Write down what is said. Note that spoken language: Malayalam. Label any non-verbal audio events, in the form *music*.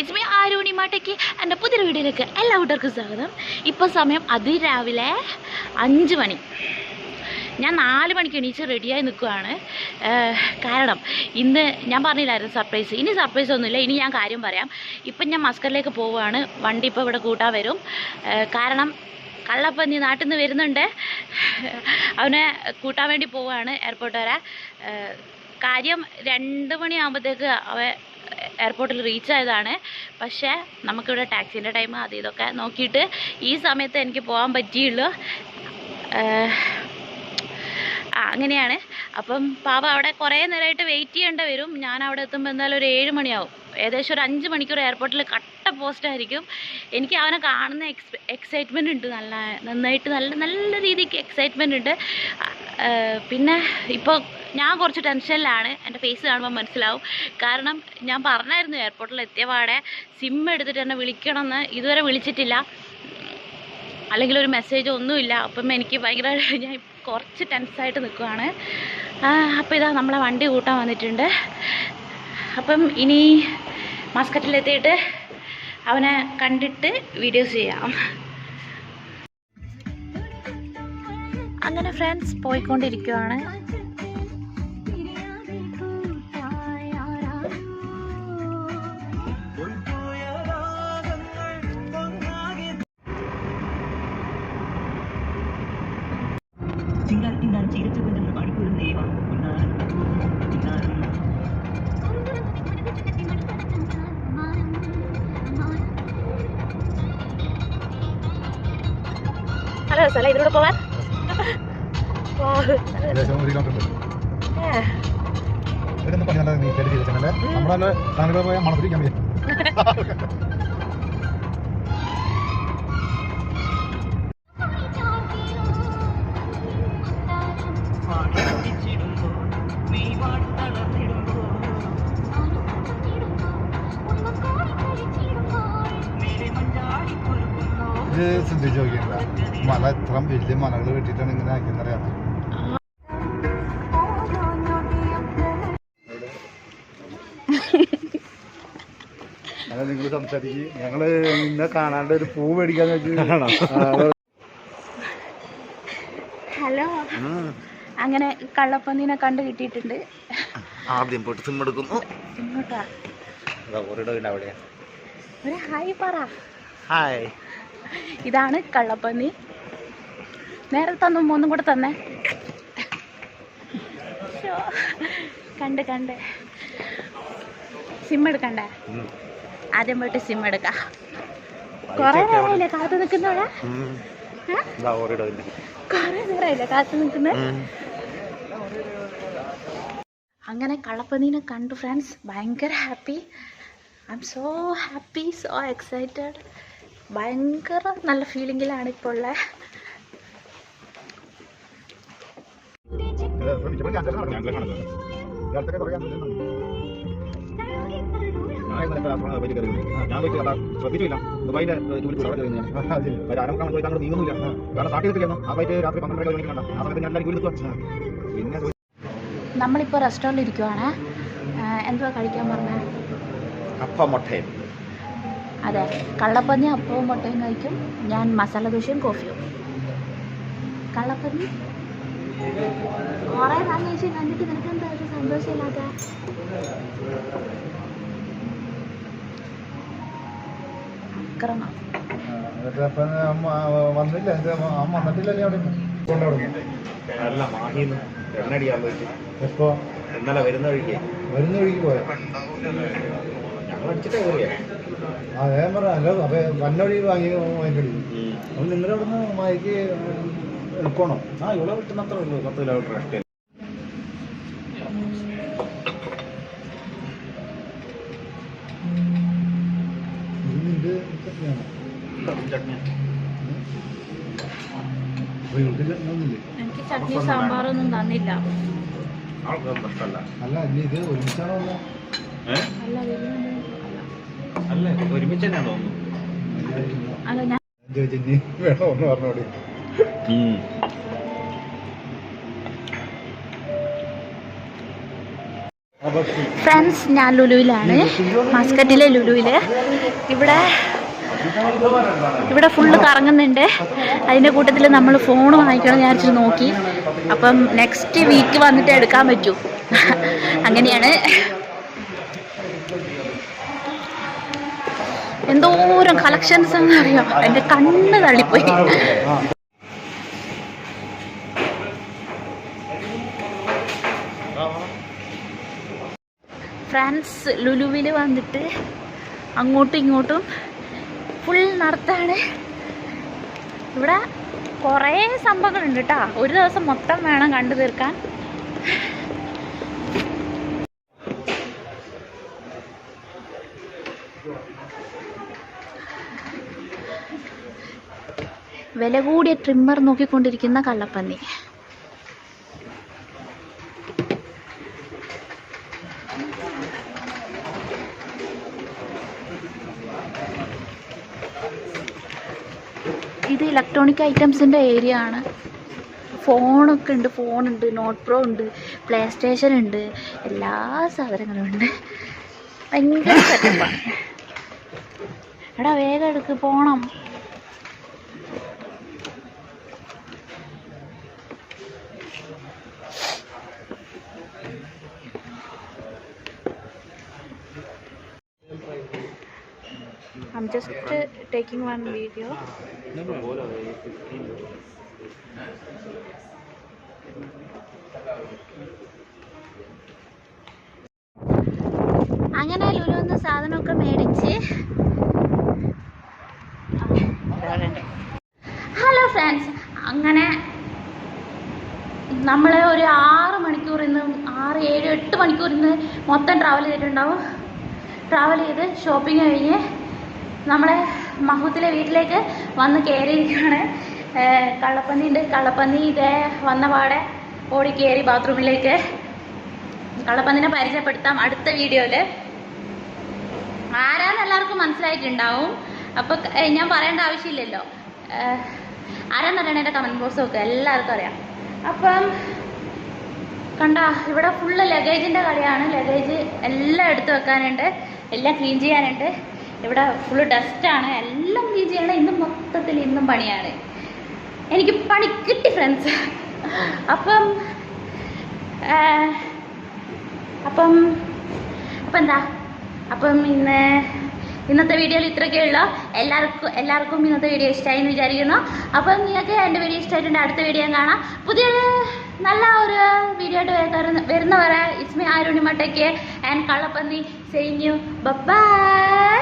ഇറ്റ്സ് മീ ആരോണി മാട്ടയ്ക്ക് എന്റെ പുതിയ വീഡിയോയിലേക്ക് എല്ലാ കൂട്ടർക്കും സ്വാഗതം. ഇപ്പോൾ സമയം അതിരാവിലെ അഞ്ച് മണി. ഞാൻ നാല് മണിക്ക് എണീച്ച് റെഡിയായി നിൽക്കുകയാണ് കാരണം ഇന്ന് ഞാൻ പറഞ്ഞില്ലായിരുന്നു സർപ്രൈസ്. ഇനി സർപ്രൈസ് ഒന്നുമില്ല. ഇനി ഞാൻ കാര്യം പറയാം. ഇപ്പം ഞാൻ മസ്കറിലേക്ക് പോവുകയാണ്. വണ്ടി ഇപ്പോൾ ഇവിടെ കൂട്ടാൻ വരും. കാരണം കള്ളപ്പന്നി നാട്ടിൽ നിന്ന് വരുന്നുണ്ട്. അവനെ കൂട്ടാൻ വേണ്ടി പോവുകയാണ് എയർപോർട്ട് വരെ. കാര്യം രണ്ട് മണിയാകുമ്പോഴത്തേക്ക് അവൻ എയർപോർട്ടിൽ റീച്ച് ആയതാണ്. പക്ഷേ നമുക്കിവിടെ ടാക്സീന്റെ ടൈം അത് ഇതൊക്കെ നോക്കിയിട്ട് ഈ സമയത്ത് എനിക്ക് പോകാൻ പറ്റിയുള്ളൂ. ആ അങ്ങനെയാണ്. അപ്പം പാവ അവിടെ കുറേ നേരമായിട്ട് വെയിറ്റ് ചെയ്യേണ്ടി വരും. ഞാൻ അവിടെ എത്തുമ്പോൾ എന്തായാലും ഒരു ഏഴ് മണിയാവും. ഏകദേശം ഒരു അഞ്ച് മണിക്കൂർ എയർപോർട്ടിൽ കട്ട പോസ്റ്റ് ആയിരിക്കും. എനിക്ക് അവനെ കാണുന്ന എക്സ് എക്സൈറ്റ്മെന്റ് ഉണ്ട്. നല്ല നന്നായിട്ട് നല്ല നല്ല രീതിക്ക് എക്സൈറ്റ്മെന്റ് ഉണ്ട്. പിന്നെ ഇപ്പോൾ ഞാൻ കുറച്ച് ടെൻഷനിലാണ് എന്റെ ഫേസ് കാണുമ്പോൾ മനസ്സിലാവും. കാരണം ഞാൻ പറഞ്ഞായിരുന്നു എയർപോർട്ടിൽ എത്തിയ പാടെ സിം എടുത്തിട്ട് എന്നെ വിളിക്കണമെന്ന് ഇതുവരെ വിളിച്ചിട്ടില്ല. അല്ലെങ്കിൽ ഒരു മെസ്സേജ് ഒന്നുമില്ല. അപ്പം എനിക്ക് ഭയങ്കര *laughs* ഞാൻ കുറച്ച് ടെൻസായിട്ട് നിൽക്കുവാണ് അപ്പോൾ ഇതാ നമ്മളെ വണ്ടി കൂട്ടാൻ വന്നിട്ടുണ്ട്. അപ്പം ഇനി മസ്കറ്റിലെത്തിയിട്ട് അവനെ കണ്ടിട്ട് വീഡിയോസ് ചെയ്യാം. അങ്ങനെ ഫ്രണ്ട്സ് പോയിക്കൊണ്ടിരിക്കുവാണ്. വാട്ടളർന്നിടുമ്പോൾ മേലെ മഞ്ചാടി പൊറുകുന്നോ ഇത് ശ്രദ്ധിച്ച് നോക്കിയില്ല മല ഇത്ര വലിയ മലകൾ കെട്ടിട്ടാണ് ഇങ്ങനെ ആക്കിയെന്നറിയാം അല്ല നിങ്ങൾ സംസാരിക്കും. ഞങ്ങൾ നിന്നെ കാണാണ്ട് ഒരു പൂ മേടിക്കാന്ന് വെച്ച് ഹലോ. അങ്ങനെ കള്ളപ്പന്നീനെ കണ്ടു കിട്ടിയിട്ടുണ്ട്. ആദ്യം പോയിട്ട് സിം എടുക്കുന്നു. ഇങ്ങോട്ടാ ഒരു ഹായ് പറ. ഹായ്. ഇതാണ് കള്ളപ്പന്നി. നേരെ തന്നു മൂന്നും കൂടെ തന്നെ. കണ്ട് കണ്ട്. സിം എടുക്കണ്ടേ? ആദ്യം പോയിട്ട് സിം എടുക്കാം. കൊറേ നേരമായില്ലേ കാത്തു നിൽക്കുന്നവിടെ കൊറേ നേരമായില്ലേ കാത്തു നിൽക്കുന്നേ? അങ്ങനെ കള്ളപ്പന്നീനെ കണ്ടു ഫ്രണ്ട്സ് ഭയങ്കര happy I'm so happy so excited ഭയങ്കര നല്ല ഫീലിങ്ങിലാണ് ഇപ്പോൾ ഉള്ളത് ഞാൻ ശ്രദ്ധിച്ചില്ല. ദുബായിന്റെ ജോലി അവിടെ കഴിഞ്ഞാൽ അരമക്കാൻ പോയിട്ട് അങ്ങോട്ട് നീങ്ങുന്നില്ല. കാരണം സ്റ്റാർട്ട് ചെയ്തിട്ടില്ല ആ പോയിട്ട് രാത്രി പന്ത്രണ്ട് മണിക്ക് കണ്ട ആ സമയത്ത് ഞാൻ എല്ലാവരും ജോലി പിന്നെ നമ്മളിപ്പോൾ റെസ്റ്റോറന്റിൽ ഇരിക്കുവാണ്. എന്തുവാ കഴിക്കാൻ പറഞ്ഞത് അപ്പം മുട്ടയും. അതെ. കള്ളപ്പന്നി അപ്പവും മുട്ടയും കഴിക്കും. ഞാൻ മസാല ദോശയും കോഫിയും. കള്ളപ്പന്നി? കുറേ നാൾ ചേച്ചി കണ്ടിട്ട് നിനക്ക് എന്താ ഒരു സന്തോഷമില്ലാത്ത? അക്രമം. വന്നില്ല അമ്മ വന്നിട്ടില്ലല്ലേ അവിടെ മാഹിന്ന് എണ്ണടിയാൻ പോയിട്ട്. എപ്പോ? ഇന്നലെ വരുന്ന വഴിക്ക്. വരുന്ന വഴിക്ക് പോയോ? ഞങ്ങൾ അടിച്ചിട്ടേ കയറിയ ആ ഞാൻ പറഞ്ഞ അല്ല അപ്പൊ വന്നൊഴി വാങ്ങി വാങ്ങിക്കടി. അപ്പൊ നിങ്ങളുടെ അവിടുന്ന് മയക്ക് എടുക്കണോ ആ ഇവിടെ കിട്ടുന്ന അത്ര ഉള്ളൂ പത്ത് കിലോമീറ്റർ എനിക്ക് ചട്നി സാമ്പാറൊന്നും തന്നില്ല. അല്ല ഇത് ഒരുമിച്ചാണോ അല്ല. അല്ലേ? ഒരുമിച്ച് തന്നെയാ തോന്നുന്നു. വേണോ ഒന്ന് പറഞ്ഞോടി. ഫ്രണ്ട്സ് ഞാൻ ലുലുവിലാണ്. മസ്കറ്റിലെ ലുലുവിൽ ഇവിടെ ഇവിടെ ഫുള്ള് കറങ്ങുന്നുണ്ട്. അതിന്റെ കൂട്ടത്തിൽ നമ്മൾ ഫോൺ വാങ്ങിക്കണം ഞാൻ വിചാരിച്ച് നോക്കി. അപ്പം നെക്സ്റ്റ് വീക്ക് വന്നിട്ട് എടുക്കാൻ പറ്റൂ. *laughs* അങ്ങനെയാണ്. എന്തോരം കളക്ഷൻസ് എന്ന് അറിയാം എന്റെ കണ്ണ് തള്ളിപ്പോയി. ഫ്രാൻസ് ലുലുവിൽ വന്നിട്ട് അങ്ങോട്ടും ഇങ്ങോട്ടും ഫുൾ നടത്താണ്. ഇവിടെ കുറേ സംഭവങ്ങളുണ്ട് കേട്ടോ. ഒരു ദിവസം മൊത്തം വേണം കണ്ടു തീർക്കാൻ. വില കൂടിയ ട്രിമ്മർ നോക്കിക്കൊണ്ടിരിക്കുന്ന കള്ളപ്പന്നി. ഇത് ഇലക്ട്രോണിക് ഐറ്റംസിന്റെ ഏരിയ ആണ്. ഫോണൊക്കെ ഉണ്ട് ഫോണുണ്ട് നോട്ട് പ്രോ ഉണ്ട് പ്ലേ സ്റ്റേഷൻ ഉണ്ട് എല്ലാ സാധനങ്ങളും ഉണ്ട്. ഭയങ്കര എടാ വേഗം എടുക്ക് പോണം. I'm just uh, taking one video. അങ്ങനെ ലുലുന്ന് സാധനമൊക്കെ മേടിച്ച്. ഹലോ ഫ്രണ്ട്സ് അങ്ങനെ നമ്മൾ ഒരു ആറ് മണിക്കൂർ ഇന്ന് ആറ് ഏഴ് എട്ട് മണിക്കൂർ ഇന്ന് മൊത്തം ട്രാവൽ ചെയ്തിട്ടുണ്ടാവും. ട്രാവൽ ചെയ്ത് ഷോപ്പിംഗ് കഴിഞ്ഞ് നമ്മളെ മഹൂത്തിലെ വീട്ടിലേക്ക് വന്ന് കയറിയിരിക്കുകയാണ് കള്ളപ്പന്നി ഉണ്ട്. കള്ളപ്പന്നി ഇതേ വന്ന പാടെ ഓടി കയറി ബാത്റൂമിലേക്ക്. കള്ളപ്പന്നിനെ പരിചയപ്പെടുത്താം അടുത്ത വീഡിയോയിൽ ആരാന്ന് എല്ലാവർക്കും മനസ്സിലായിട്ടുണ്ടാവും. അപ്പൊ ഞാൻ പറയേണ്ട ആവശ്യമില്ലല്ലോ. ആരാന്നറിയണ എന്റെ കമന്റ് ബോക്സ് നോക്കുക എല്ലാവർക്കും അറിയാം. അപ്പം കണ്ട ഇവിടെ ഫുള്ള് ലഗേജിന്റെ കളിയാണ്. ലഗേജ് എല്ലാം എടുത്തു വെക്കാനുണ്ട്. എല്ലാം ക്ലീൻ ചെയ്യാനുണ്ട്. ഇവിടെ ഫുള്ള് ഡസ്റ്റാണ് എല്ലാം ക്ലീൻ ഇന്നും മൊത്തത്തിൽ ഇന്നും പണിയാണ്. എനിക്ക് പണി കിട്ടി ഫ്രണ്ട്സ് അപ്പം അപ്പം അപ്പം എന്താ? അപ്പം ഇന്ന് ഇന്നത്തെ വീഡിയോയിൽ ഇത്രയൊക്കെ ഉള്ളൂ. എല്ലാവർക്കും എല്ലാവർക്കും ഇന്നത്തെ വീഡിയോ ഇഷ്ടമായി എന്ന് വിചാരിക്കുന്നു. അപ്പം നിങ്ങൾക്ക് എന്റെ വീഡിയോ ഇഷ്ടമായിട്ടുണ്ട് അടുത്ത വീഡിയോ കാണാം. പുതിയൊരു നല്ല ഒരു വീഡിയോ ആയിട്ട് വരുന്നവരെ ഇസ്മി ആരുണിമട്ടയ്ക്ക് ആൻഡ് കള്ളപ്പന്നി സെയിങ് യു ബൈ